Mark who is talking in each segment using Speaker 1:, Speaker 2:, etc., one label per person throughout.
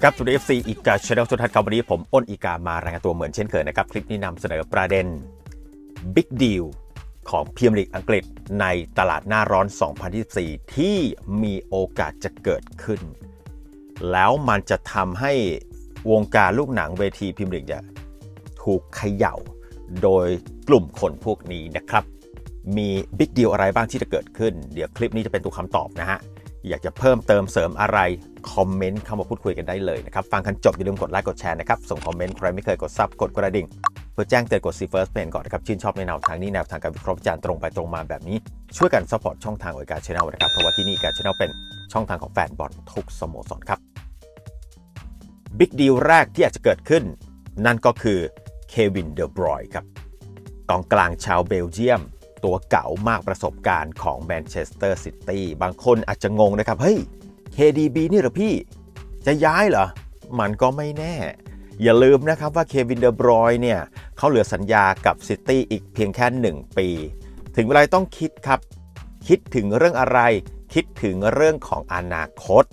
Speaker 1: สดีครับสุดเอฟซีอีกาชาแนลสุดทัศน์ครับวันนี้ผมอ้นอีกามารายงานตัวเหมือนเช่นเคยนะครับ คลิปนี้นำเสนอประเด็น Big Deal ของพรีเมียร์ลีกอังกฤษในตลาดหน้าร้อน 2024 ที่มีโอกาสจะเกิดขึ้น แล้วมันจะทำให้วงการลูกหนังเวทีพรีเมียร์ลีกเนี่ยถูกเขย่าโดยกลุ่มคนพวกนี้นะครับ มีบิ๊กดีลอะไรบ้างที่จะเกิดขึ้น เดี๋ยวคลิปนี้จะเป็นตัวคำตอบนะฮะ อยากจะเพิ่มเติมเสริมอะไร คอมเมนต์เข้ามาพูดคุยกันได้เลยนะครับ ฟังกันจบอย่าลืมกดไลค์กดแชร์นะครับ ส่งคอมเมนต์ใครไม่เคยกดซับกดกระดิ่ง เพื่อแจ้งเตือนกดซีเฟิร์สเพนก่อนนะครับ ชื่นชอบในแนวทางนี้แนวทางการวิเคราะห์วิจารณ์ตรงไปตรงมาแบบนี้ ช่วยกันซัพพอร์ตช่องทางของการชแนลนะครับ เพราะว่าที่นี่การชแนลเป็นช่องทางของแฟนบอลทุกสโมสรครับบิ๊กดีลแรกที่อาจจะเกิดขึ้น นั่นก็คือเควินเดอบรอยครับกองกลางชาวเบลเยียม ตัวเก่ามากประสบการณ์ของแมนเชสเตอร์ซิตี้บางคนอาจจะงงนะครับ เฮ้ย KDB นี่เหรอพี่ จะย้ายเหรอ มันก็ไม่แน่ อย่าลืมนะครับว่าเควินเดอบรอยเนี่ยเขาเหลือสัญญากับซิตี้อีกเพียงแค่ 1 ปี ถึงเวลาต้องคิดครับ คิดถึงเรื่องอะไร คิดถึงเรื่องของอนาคต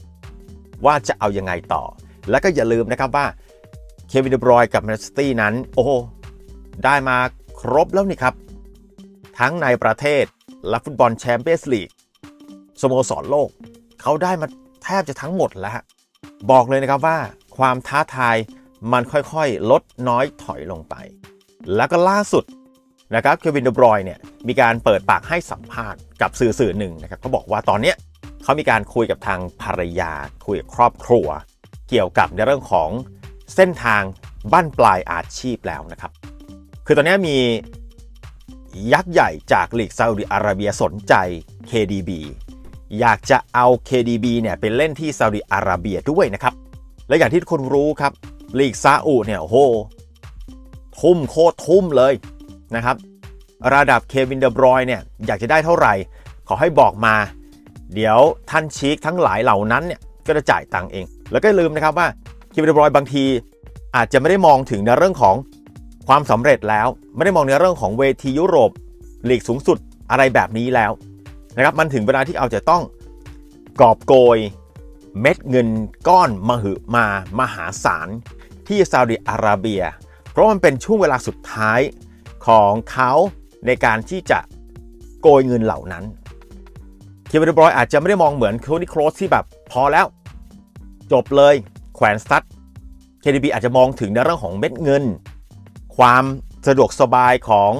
Speaker 1: ว่าจะเอายังไงต่อ แล้วก็อย่าลืมนะครับว่าเควินเดอบรอยกับแมนซิตี้นั้น โอ้ได้มาครบแล้วนี่ครับ ทั้งในประเทศและฟุตบอลแชมเปี้ยนส์ลีกสโมสรโลก เขาได้มาแทบจะทั้งหมดแล้ว บอกเลยนะครับว่าความท้าทายมันค่อยๆ ลดน้อยถอยลงไป แล้วก็ล่าสุดนะครับเควินเดบรอยเนี่ยมีการเปิดปากให้สัมภาษณ์กับสื่อสื่อหนึ่งนะครับเขาบอกว่าตอนเนี้ยเขามีการคุยกับทางภรรยา คุยกับครอบครัว เกี่ยวกับในเรื่องของเส้นทางบั้นปลายอาชีพแล้วนะครับ คือตอนนี้มี ยักษ์ใหญ่จากลีกซาอุดิอาระเบียสนใจ KDB อยากจะเอา KDB เนี่ยไปเล่นที่ซาอุดิอาระเบียด้วยนะครับ และอย่างที่ทุกคนรู้ครับลีกซาอุเนี่ยโหทุ่มโคตรทุ่มเลยนะครับ ระดับเควินเดบรอยเนี่ยอยากจะได้เท่าไหร่ ขอให้บอกมา เดี๋ยวท่านชีคทั้งหลายเหล่านั้นเนี่ยก็จะจ่ายตังค์เอง แล้วก็ลืมนะครับว่าเควินเดบรอยบางทีอาจจะไม่ได้มองถึงในเรื่องของ ความสำเร็จแล้วไม่ได้มองในเรื่องของเวทียุโรปลีกสูงสุดอะไรแบบนี้แล้วนะครับมันถึงเวลาที่เอาจะต้องกอบโกยเม็ดเงินก้อนมหึมามหาศาลที่ซาอุดิอาระเบีย เพราะมันเป็นช่วงเวลาสุดท้ายของเขาในการที่จะโกยเงินเหล่านั้นเควินเดบรอยอาจจะไม่ได้มองเหมือนโคนี่โครสที่แบบพอแล้ว จบเลยแขวนสตัด KDB อาจจะมองถึงในเรื่องของเม็ดเงิน ความสะดวกสบายของ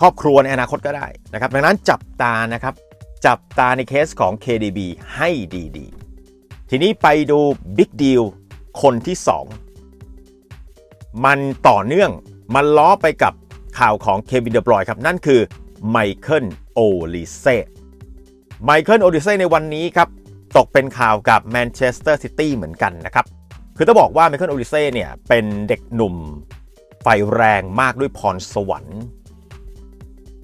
Speaker 1: ครอบครัวในอนาคตก็ได้นะครับ ดังนั้นจับตานะครับ จับตาในเคสของ KDB ให้ดีๆ ทีนี้ไปดู Big Deal คนที่ 2 มันต่อเนื่องมันล้อไปกับข่าวของเควินเดบรอยครับ นั่นคือไมเคิลโอลิเซ่ไมเคิลโอลิเซ่ในวันนี้ครับ ตกเป็นข่าวกับแมนเชสเตอร์ซิตี้เหมือนกันนะครับ คือต้องบอกว่าไมเคิลโอลิเซ่เนี่ยเป็นเด็กหนุ่ม ไฟแรงมากด้วยพรสวรรค์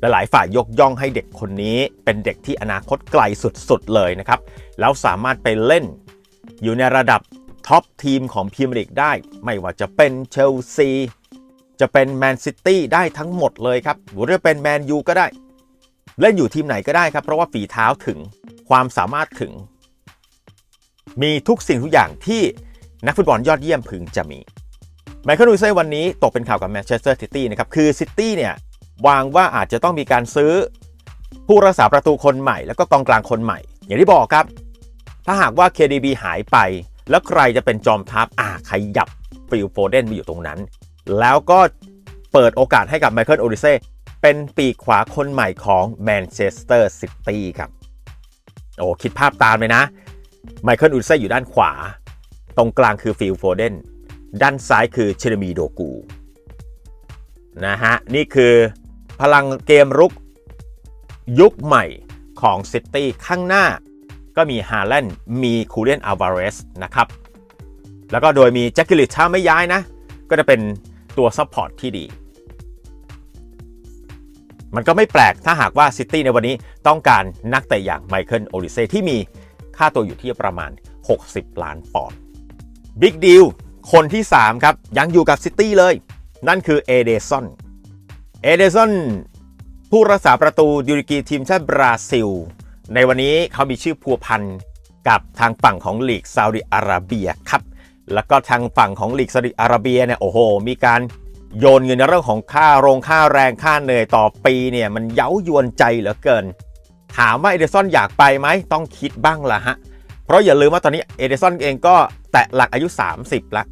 Speaker 1: และหลายฝ่ายยกย่องให้เด็กคนนี้เป็นเด็กที่อนาคตไกลสุดๆเลยนะครับ แล้วสามารถไปเล่น อยู่ในระดับท็อปทีมของพรีเมียร์ลีกได้ ไม่ว่าจะเป็นเชลซี จะเป็นแมนซิตี้ได้ทั้งหมดเลยครับ หรือจะเป็นแมนยูก็ได้ เล่นอยู่ทีมไหนก็ได้ครับ เพราะว่าฝีเท้าถึงความสามารถถึง มีทุกสิ่งทุกอย่างที่นักฟุตบอลยอดเยี่ยมพึงจะมี ไมเคิลลูเซ่วันนี้ตกเป็นข่าวกับแมนเชสเตอร์ซิตี้นะครับ คือซิตี้เนี่ยวางว่าอาจจะต้องมีการซื้อผู้รักษาประตูคนใหม่ แล้วก็กองกลางคนใหม่ อย่างที่บอกครับ ถ้าหากว่า KDB หายไป แล้วใครจะเป็นจอมทัพอ่าขยับฟิลโฟเดนมาอยู่ตรงนั้น แล้วก็เปิดโอกาสให้กับไมเคิลโอริเซ่เป็นปีกขวาคนใหม่ของแมนเชสเตอร์ซิตี้ครับโอ้คิดภาพตามเลยนะไมเคิลโอริเซ่อยู่ด้านขวา ตรงกลางคือฟิลโฟเดน ด้านซ้ายคือเชเรมีโดกูนะฮะนี่คือพลังเกมรุกยุคใหม่ของซิตี้ข้างหน้าก็มีฮาแลนด์มีคูเลียนอัลวาเรสนะครับ แล้วก็โดยมีแจ็คกิลิชถ้าไม่ย้ายนะ ก็จะเป็นตัวซัพพอร์ตที่ดี มันก็ไม่แปลกถ้าหากว่าซิตี้ในวันนี้ต้องการนักเตะอย่างไมเคิลโอลิเซ่ที่มีค่าตัวอยู่ที่ประมาณ 60 ล้านปอนด์บิ๊กดีล คนที่ 3 ครับ ยังอยู่กับซิตี้เลย นั่นคือเอเดซอนเอเดซอนผู้รักษาประตูยูริกีทีมชาติบราซิล ในวันนี้เขามีชื่อพัวพันกับทางฝั่งของลีกซาอุดิอาระเบียครับ แล้วก็ทางฝั่งของลีกซาอุดิอาระเบียเนี่ยโอ้โห มีการโยนเงินในเรื่องของค่าโรงค่าแรงค่าเหนื่อยต่อปีเนี่ยมันเย้ายวนใจเหลือเกิน ถามว่าเอเดซอนอยากไปไหมต้องคิดบ้างละฮะ เพราะอย่าลืมว่าตอนนี้เอเดซอนเองก็แตะหลักอายุ 30ล้ว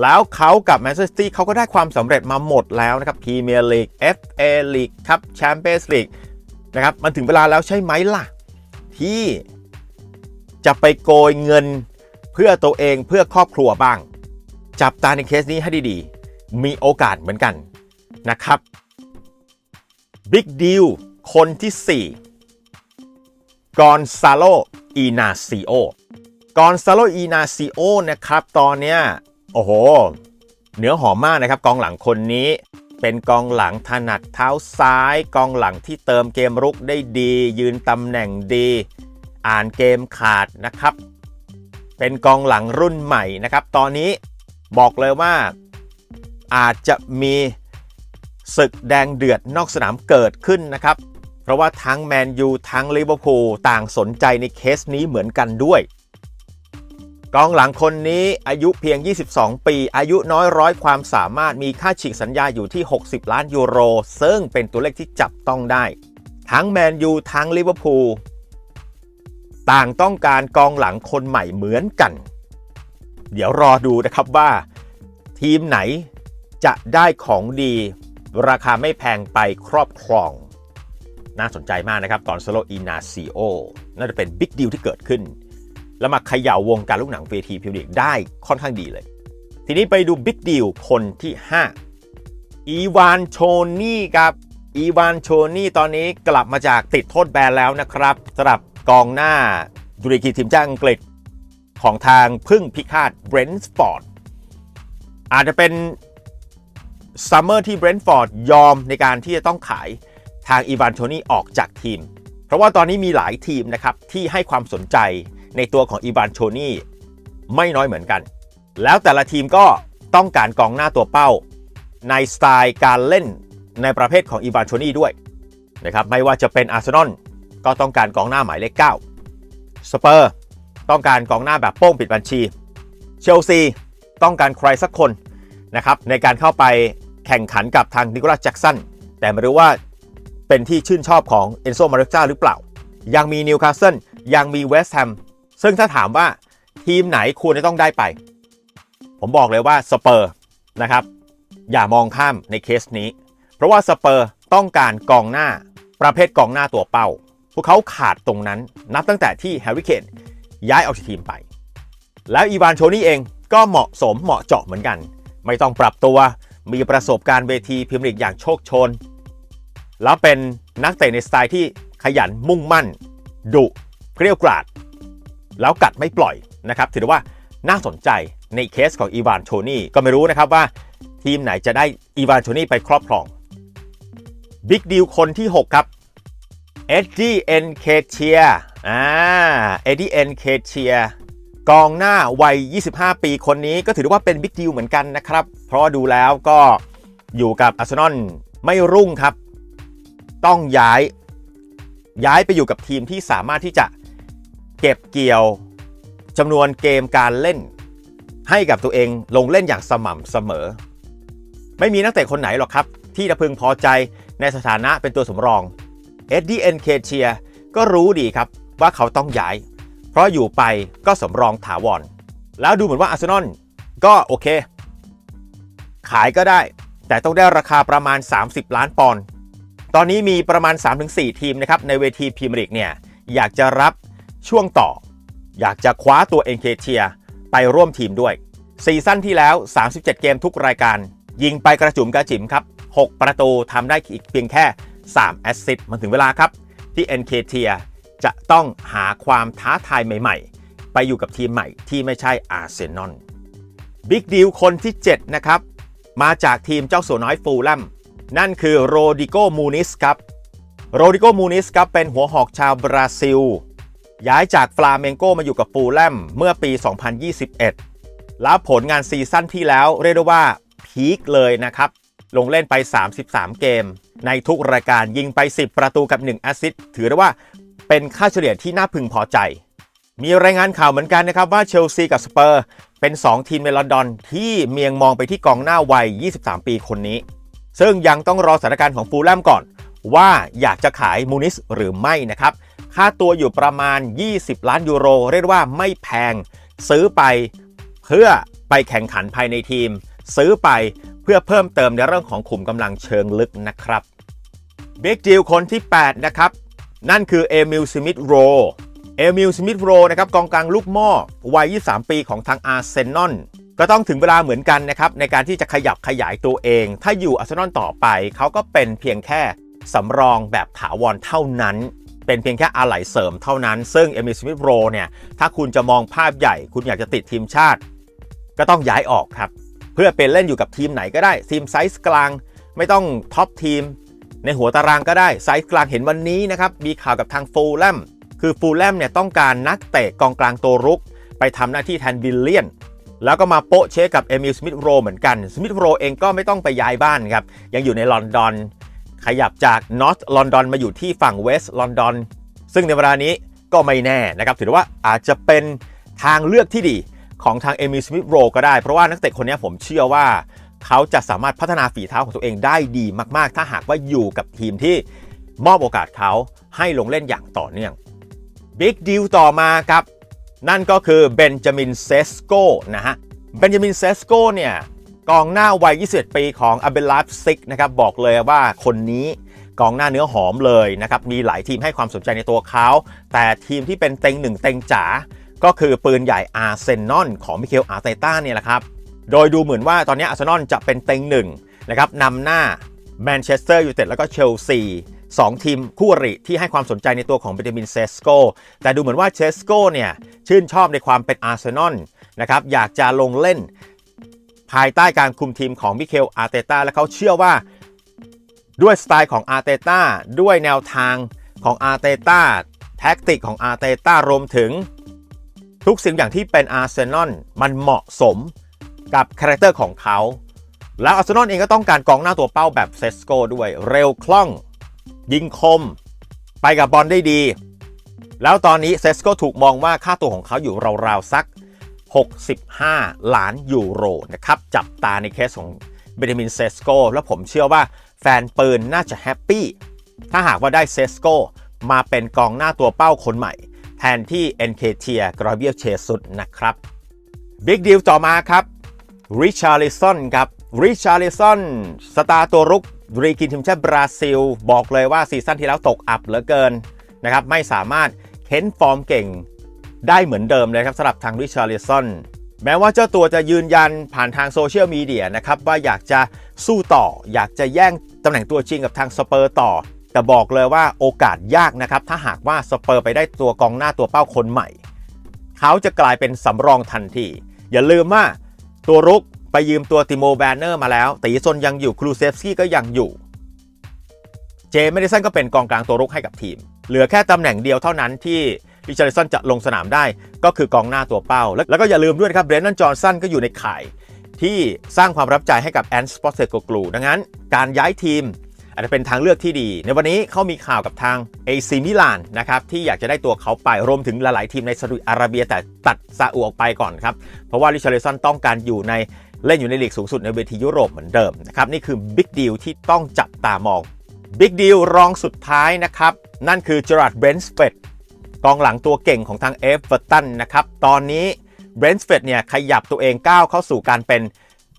Speaker 1: แล้วเขากับแมนเชสเตอร์ซิตี้เขาก็ได้ความสำเร็จมาหมดแล้วนะครับพรีเมียร์ลีก FA ลีกครับแชมเปี้ยนส์ลีกนะครับมันถึงเวลาแล้วใช่ไหมล่ะ ที่จะไปโกยเงินเพื่อตัวเองเพื่อครอบครัวบ้าง จับตาในเคสนี้ให้ดีๆ มีโอกาสเหมือนกันนะครับบิ๊กดีลคนที่ 4 กอนซาโลอีนาซิโอกอนซาโลอีนาซิโอนะครับ ตอนเนี้ย โอ้โห เนื้อหอมมากนะครับ กองหลังคนนี้ เป็นกองหลังถนัดเท้าซ้าย กองหลังที่เติมเกมรุกได้ดี ยืนตำแหน่งดี อ่านเกมขาดนะครับ เป็นกองหลังรุ่นใหม่นะครับ ตอนนี้บอกเลยว่าอาจจะมีศึกแดงเดือดนอกสนามเกิดขึ้นนะครับ เพราะว่าทั้งแมนยูทั้งลิเวอร์พูลต่างสนใจในเคสนี้เหมือนกันด้วย กองหลังคนนี้อายุเพียง 22 ปี อายุน้อยร้อยความสามารถมีค่าฉีกสัญญาอยู่ที่ 60 ล้านยูโร ซึ่งเป็นตัวเลขที่จับต้องได้ ทั้งแมนยูทั้งลิเวอร์พูลต่างต้องการกองหลังคนใหม่เหมือนกัน เดี๋ยวรอดูนะครับว่า ทีมไหนจะได้ของดี ราคาไม่แพงไปครอบครอง น่าสนใจมากนะครับตอนโซโลอินาซีโอน่าจะเป็นบิ๊กดีลที่เกิดขึ้น แล้วมาเขย่าวงการลูกหนังเวทีพิวดิกได้ค่อนข้างดีเลย ทีนี้ไปดูบิ๊กดีลคนที่ 5 อีวานโชนี่ครับอีวานโชนี่ตอนนี้กลับมาจากติดโทษแบนแล้วนะครับสำหรับกองหน้าดุริกีทีมชาติอังกฤษของทางพึ่งพิฆาตเบรนท์ฟอร์ดอาจจะเป็นซัมเมอร์ที่เบรนท์ฟอร์ดยอมในการที่จะต้องขายทางอีวานโชนี่ออกจากทีม เพราะว่าตอนนี้มีหลายทีมนะครับที่ให้ความสนใจ ในตัวของอีวานโชนี่ไม่น้อยเหมือนกัน แล้วแต่ละทีมก็ต้องการกองหน้าตัวเป้า ในสไตล์การเล่นในประเภทของอีวานโชนี่ด้วยนะครับไม่ว่าจะเป็นอาร์เซนอลก็ต้องการกองหน้าหมายเลข9สเปอร์ต้องการกองหน้าแบบโป้งปิดบัญชี เชลซีต้องการใครสักคนนะครับในการเข้าไปแข่งขันกับทางนิโคลัสแจ็กสันแต่ไม่รู้ว่าเป็นที่ชื่นชอบของเอนโซมาริกซาหรือเปล่า ยังมีนิวคาสเซิลยังมีเวสต์แฮม ซึ่งถ้าถามว่าทีมไหนควรจะต้องได้ไป ผมบอกเลยว่าสเปอร์นะครับ อย่ามองข้ามในเคสนี้ เพราะว่าสเปอร์ต้องการกองหน้าประเภทกองหน้าตัวเป้า พวกเขาขาดตรงนั้น นับตั้งแต่ที่แฮร์รี่เคนย้ายออกจากทีมไป แล้วอีวานโชนี่เองก็เหมาะสมเหมาะเจาะเหมือนกัน ไม่ต้องปรับตัวมีประสบการณ์เวทีพรีเมียร์ลีกอย่างโชคโชน แล้วเป็นนักเตะในสไตล์ที่ขยันมุ่งมั่น ดุเกรียวกราด แล้วกัดไม่ปล่อยนะครับถือว่าน่าสนใจในเคสของอีวานโชนี่ก็ไม่รู้นะครับว่าทีมไหนจะได้อีวานโชนี่ไปครอบครองบิ๊กดีลคนที่ 6 ครับเอ็ดดี้เอ็นเคเชียอ่าเอ็ดดี้เอ็นเคเชียกองหน้าวัย 25 ปีคนนี้ก็ถือว่าเป็นบิ๊กดีลเหมือนกันนะครับ เพราะดูแล้วก็อยู่กับอาร์เซนอลไม่รุ่งครับ ต้องย้าย ย้ายไปอยู่กับทีมที่สามารถที่จะ เก็บเกี่ยวจำนวนเกมการเล่น ให้กับตัวเองลงเล่นอย่างสม่ำเสมอ ไม่มีนักเตะคนไหนหรอกครับ ที่จะพึงพอใจในสถานะเป็นตัวสำรองเอ็ดดี้เอ็นเคเชียก็รู้ดีครับว่าเขาต้องย้าย เพราะอยู่ไปก็สำรองถาวร แล้วดูเหมือนว่าอาร์เซนอลก็โอเค ขายก็ได้ แต่ต้องได้ราคาประมาณ 30 ล้านปอนด์ตอนนี้มีประมาณ 3-4 ทีมนะครับในเวทีพรีเมียร์ลีกเนี่ยอยากจะรับ ช่วงต่อ อยากจะคว้าตัวเอ็นเคเชียไปร่วมทีมด้วยซีซั่นที่แล้ว 37 เกมทุกรายการ ยิงไปกระจุมกระจิ๋มครับ 6 ประตูทำได้อีกเพียงแค่ 3 แอสซิสต์มันถึงเวลาครับ ที่ NK t i a จะต้องหาความท้าทายใหม่ๆ ไปอยู่กับทีมใหม่ที่ไม่ใช่อาร์เซนอลบิ๊กดีลคนที่ 7 นะครับ มาจากทีมเจ้าสัวน้อยฟูลแลมนั่นคือโรดิโกมูนิสครับโรดิโกมูนิสครับเป็นหัวหอกชาวบราซิล ย้ายจากฟลาเมงโกมาอยู่กับฟูลแลมเมื่อปี 2021 แล้วผลงานซีซั่นที่แล้วเรียกได้ว่าพีคเลยนะครับ ลงเล่นไป 33 เกม ในทุกรายการยิงไป 10 ประตูกับ 1 แอสซิสต์ถือได้ว่าเป็นค่าเฉลี่ยที่น่าพึงพอใจ มีรายงานข่าวเหมือนกันนะครับว่าเชลซีกับสเปอร์ เป็น 2 ทีมในลอนดอนที่เมียงมองไปที่กองหน้าวัย 23 ปีคนนี้ ซึ่งยังต้องรอสถานการณ์ของฟูลแลมก่อน ว่าอยากจะขายมูนิสหรือไม่นะครับ ค่าตัวอยู่ประมาณ 20 ล้านยูโร เรียกว่าไม่แพง ซื้อไปเพื่อไปแข่งขันภายในทีม ซื้อไปเพื่อเพิ่มเติมในเรื่องของขุมกำลังเชิงลึกนะครับบิ๊กดีลคนที่ 8 นะครับ นั่นคือเอมิลสมิธโรเอมิลสมิธโรนะครับกองกลางลูกหม้อวัย 23 ปีของทางอาร์เซนอลก็ต้องถึงเวลาเหมือนกันนะครับในการที่จะขยับขยายตัวเอง ถ้าอยู่อาร์เซนอลต่อไป เขาก็เป็นเพียงแค่ สำรองแบบถาวรเท่านั้น เป็นเพียงแค่อะไหล่เสริมเท่านั้น ซึ่งเอมิสมิธโรเนี่ย ถ้าคุณจะมองภาพใหญ่ คุณอยากจะติดทีมชาติ ก็ต้องย้ายออกครับ เพื่อเป็นเล่นอยู่กับทีมไหนก็ได้ ทีมไซส์กลาง ไม่ต้องท็อปทีม ในหัวตารางก็ได้ ไซส์กลางเห็นวันนี้นะครับ มีข่าวกับทางฟูลแลม คือฟูลแลมเนี่ยต้องการนักเตะกองกลางตัวรุก ไปทำหน้าที่แทนบิลเลียนแล้วก็มาโปะเชกับเอมิลสมิธโรเหมือนกัน สมิธโรเองก็ไม่ต้องไปย้ายบ้านครับ ยังอยู่ในลอนดอน ขยับจากนอร์ทลอนดอนมาอยู่ที่ฝั่งเวสต์ลอนดอนซึ่งในเวลานี้ก็ไม่แน่นะครับ ถือว่าอาจจะเป็นทางเลือกที่ดีของทางเอมิสมิธโรก็ได้ เพราะว่านักเตะคนนี้ผมเชื่อว่า เขาจะสามารถพัฒนาฝีเท้าของตัวเองได้ดีมาก ๆ ถ้าหากว่าอยู่กับทีมที่มอบโอกาสเขาให้ลงเล่นอย่างต่อเนื่องบิ๊กดีลต่อมาครับ นั่นก็คือเบนจามินเซสโกนะฮะเบนจามินเซสโกเนี่ย กองหน้าวัย 21 ปีของอเบลาฟซิกนะครับบอกเลยว่าคนนี้กองหน้าเนื้อหอมเลยนะครับ มีหลายทีมให้ความสนใจในตัวเขา แต่ทีมที่เป็นเต็งหนึ่งเต็งจ๋าก็คือปืนใหญ่อาร์เซนอลของมิเคลอาร์เตต้าเนี่ยแหละครับ โดยดูเหมือนว่าตอนนี้อาร์เซนอลจะเป็นเต็งหนึ่งนะครับนำหน้าแมนเชสเตอร์ยูไนเต็ดแล้วก็เชลซีสองทีมคู่อริที่ให้ความสนใจในตัวของเบนจามินเซสโกแต่ดูเหมือนว่าเชสโกเนี่ยชื่นชอบในความเป็นอาร์เซนอลนะครับอยากจะลงเล่น ภายใต้การคุมทีมของมิเคลอาร์เตต้าและเขาเชื่อว่า ด้วยสไตล์ของอาร์เตต้าด้วยแนวทางของอาร์เตต้าแท็กติกของอาร์เตต้ารวมถึง ทุกสิ่งอย่างที่เป็นอาร์เซนอลมันเหมาะสมกับคาแรคเตอร์ของเขา แล้วอาร์เซนอลเองก็ต้องการกองหน้าตัวเป้าแบบเซสโกด้วยเร็วคล่อง ยิงคม ไปกับบอลได้ดี แล้วตอนนี้เซสโกถูกมองว่าค่าตัวของเขาอยู่ราวๆสัก 65 ล้านยูโรนะครับ จับตาในเคสของเบนจามินเซสโกแล้วผมเชื่อว่าแฟนปืนน่าจะแฮปปี้ ถ้าหากว่าได้เซสโกมาเป็นกองหน้าตัวเป้าคนใหม่ แทนที่เอ็นเคเทียกราเบียเชสุดนะครับบิ๊กดีลต่อมาครับริชาร์ลิสันครับริชาร์ลิสันสตาร์ตัวรุกรีกินทีมชาติบราซิล บอกเลยว่าซีซั่นที่แล้วตกอับเหลือเกินนะครับไม่สามารถเค้นฟอร์มเก่ง ได้เหมือนเดิมเลยครับสำหรับทางริชาร์ลิสันแม้ว่าเจ้าตัวจะยืนยันผ่านทางโซเชียลมีเดียนะครับว่าอยากจะสู้ต่อ อยากจะแย่งตำแหน่งตัวจริงกับทางสเปอร์ต่อ แต่บอกเลยว่าโอกาสยากนะครับ ถ้าหากว่าสเปอร์ไปได้ตัวกองหน้าตัวเป้าคนใหม่ เขาจะกลายเป็นสำรองทันที อย่าลืมว่าตัวรุกไปยืมตัวติโมแบนเนอร์มาแล้ว ตีซนยังอยู่ครูเซฟสกี้ก็ยังอยู่ เจมส์ดิสันก็เป็นกองกลางตัวรุกให้กับทีม เหลือแค่ตำแหน่งเดียวเท่านั้นที่ ริชาร์ลิสันจะลงสนามได้ ก็คือกองหน้าตัวเป้าแล้วแล้วก็อย่าลืมด้วยนะครับเบรนนันจอห์นสันก็อยู่ในข่ายที่สร้างความรับใจให้กับแอนสปอร์ตเซโกกลูดังนั้น การย้ายทีมอาจจะเป็นทางเลือกที่ดี ในวันนี้เขามีข่าวกับทาง AC มิลานนะครับที่อยากจะได้ตัวเขาไปรวมถึงหลาย ๆ ทีมในซาอุดิอาระเบียแต่ตัดซาอุออกไปก่อนครับ เพราะว่าริชาร์ลิสันต้องการอยู่ในเล่นอยู่ในลีกสูงสุดในเวทียุโรปเหมือนเดิมนะครับนี่คือบิ๊กดีลที่ต้องจับตามองบิ๊กดีลรองสุดท้ายนะครับ นั่นคือเจอราร์ดเบรนส์เฟด กองหลังตัวเก่งของทางเอฟเวอร์ตันนะครับ ตอนนี้เบรนท์เฟดเนี่ยขยับตัวเองก้าวเข้าสู่การเป็น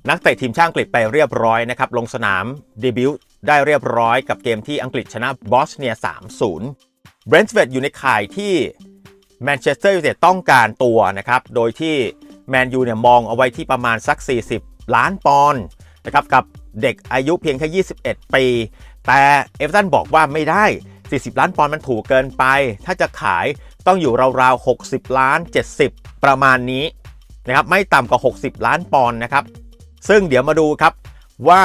Speaker 1: นักเตะทีมชาติอังกฤษไปเรียบร้อยนะครับ ลงสนามเดบิวต์ได้เรียบร้อยกับเกมที่อังกฤษชนะบอสเนีย 3-0 เบรนท์เฟดอยู่ในข่ายที่แมนเชสเตอร์ยูไนเต็ดต้องการตัวนะครับ โดยที่แมนยูเนี่ยมองเอาไว้ที่ประมาณสัก 40 ล้านปอนด์นะครับกับเด็กอายุเพียงแค่ 21 ปี แต่เอเวอร์ตันบอกว่าไม่ได้ 40 ล้านปอนด์มันถูกเกินไป ถ้าจะขายต้องอยู่ราวๆ 60 ล้าน 70 ประมาณนี้นะครับไม่ต่ำกว่า 60 ล้านปอนด์นะครับ ซึ่งเดี๋ยวมาดูครับว่า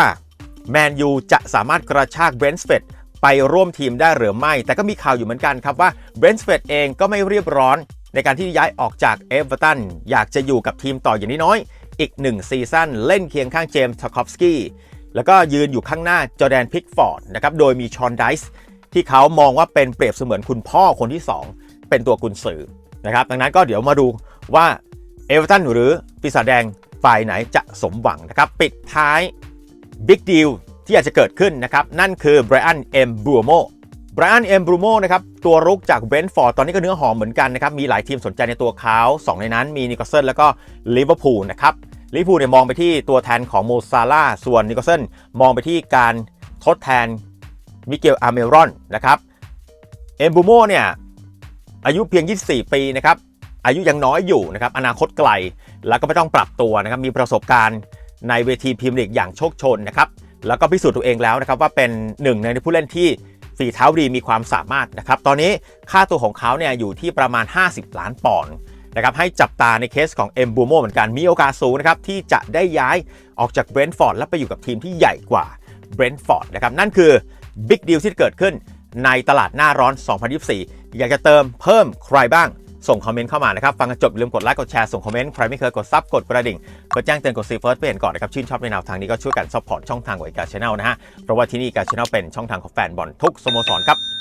Speaker 1: แมนยูจะสามารถกระชากเบรนท์เฟดไปร่วมทีมได้หรือไม่ แต่ก็มีข่าวอยู่เหมือนกันครับว่าเบรนท์เฟดเองก็ไม่เรียบร้อนในการที่ย้ายออกจากเอเวอร์ตันอยากจะอยู่กับทีมต่ออย่างน้อยอีก 1 ซีซั่นเล่นเคียงข้างเจมส์ทาคอฟสกี้แล้วก็ยืนอยู่ข้างหน้าจอแดนพิกฟอร์ดนะครับโดยมีชอนไดส์ ที่เขามองว่าเป็นเปรียบเสมือนคุณพ่อคนที่ 2 เป็นตัวกุนสือนะครับ ดังนั้นก็เดี๋ยวมาดูว่าเอเวอร์ตันหรือปีศาจแดงฝ่ายไหนจะสมหวังนะครับ ปิดท้ายบิ๊กดีลที่อาจจะเกิดขึ้นนะครับ นั่นคือไบรอันเอ็มบูโมไบรอันเอ็มบรูโมนะครับ ตัวรุกจากเบนท์ฟอร์ดตอนนี้ก็เนื้อหอมเหมือนกันนะครับ มีหลายทีมสนใจในตัวเขาสองในนั้นมีนิโคลเซนแล้วก็ลิเวอร์พูลนะครับลิเวอร์พูลเนี่ยมองไปที่ตัวแทนของโมซาลาส่วนนิโคลเซนมองไปที่การทดแทน มิเกลอาร์เมรอนนะครับเอมบูโมเนี่ยอายุเพียง 24 ปีนะครับอายุยังน้อยอยู่นะครับอนาคตไกลแล้วก็ไม่ต้องปรับตัวนะครับมีประสบการณ์ในเวทีพรีเมียร์ลีกอย่างโชคชนนะครับแล้วก็พิสูจน์ตัวเองแล้วนะครับว่าเป็นหนึ่งในผู้เล่นที่ฝีเท้าดีมีความสามารถนะครับตอนนี้ค่าตัวของเขาเนี่ยอยู่ที่ประมาณ 50 ล้านปอนด์นะครับให้จับตาในเคสของเอ็มบูโมเหมือนกันมีโอกาสสูงนะครับที่จะได้ย้ายออกจากเบรนท์ฟอร์ดและไปอยู่กับทีมที่ใหญ่กว่าเบรนท์ฟอร์ดนะครับนั่นคือ บิ๊กดีลที่เกิดขึ้นในตลาดหน้าร้อน 2024 อยากจะเติมเพิ่มใครบ้าง ส่งคอมเมนต์เข้ามานะครับ ฟังกันจบอย่าลืมกดไลค์กดแชร์ส่งคอมเมนต์ ใครไม่เคยกดซับกดกระดิ่ง กดแจ้งเตือนกดซีเฟิร์สเปเห็นก่อนนะครับ ชื่นชอบในแนวทางนี้ก็ช่วยกันซัพพอร์ตช่องทางของอีกาชแนลนะฮะ เพราะว่าที่นี่อีกาชแนลเป็นช่องทางของแฟนบอลทุกสโมสรครับ